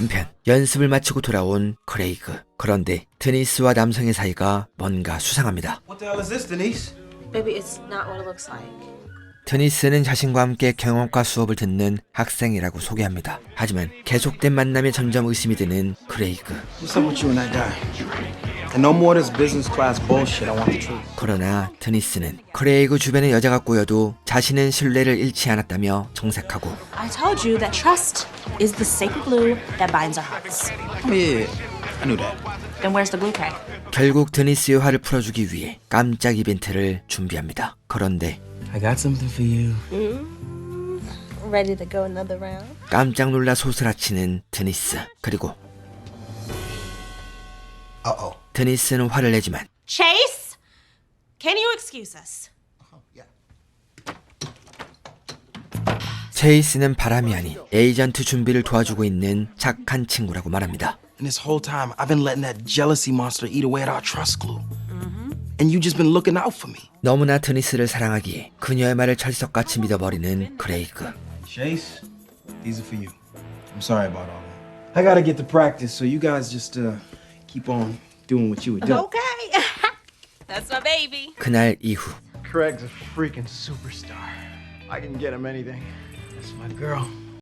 한편 연습을 마치고 돌아온 크레이그. 그런데 드니스와 남성의 사이가 뭔가 수상합니다. What the hell is this, Denise? Baby, it's not what it looks like. 드니스는 자신과 함께 경영과 수업을 듣는 학생이라고 소개합니다. 하지만 계속된 만남에 점점 의심이 드는 크레이그. 그러나 드니스는 크레이그 주변에 여자가 꼬여도 자신은 신뢰를 잃지 않았다며 정색하고 Is the sacred glue that binds our hearts. Oh yeah, I knew that. Then where's the glue crack? 결국 드니스의 화를 풀어주기 위해 깜짝 이벤트를 준비합니다. 그런데 I got something for you. Ready to go another round? 깜짝 놀라 소스라치는 드니스. 그리고 Uh oh. 드니스는 화를 내지만 Chase, can you excuse us? 체이스는 바람이 아닌 에이전트 준비를 도와주고 있는 착한 친구라고 말합니다. And this whole time, I've been letting that jealousy monster eat away at our trust glue. And you just been looking out for me. 너무나 드니스를 사랑하기에 그녀의 말을 철석같이 믿어버리는 크레이그. Chase, these are for you. I'm sorry about all that. I gotta get to practice, so you guys just uh, keep on doing what you were doing. Okay. That's my baby. 그날 이후 Craig's a freaking superstar. I can get him anything. That's my girl.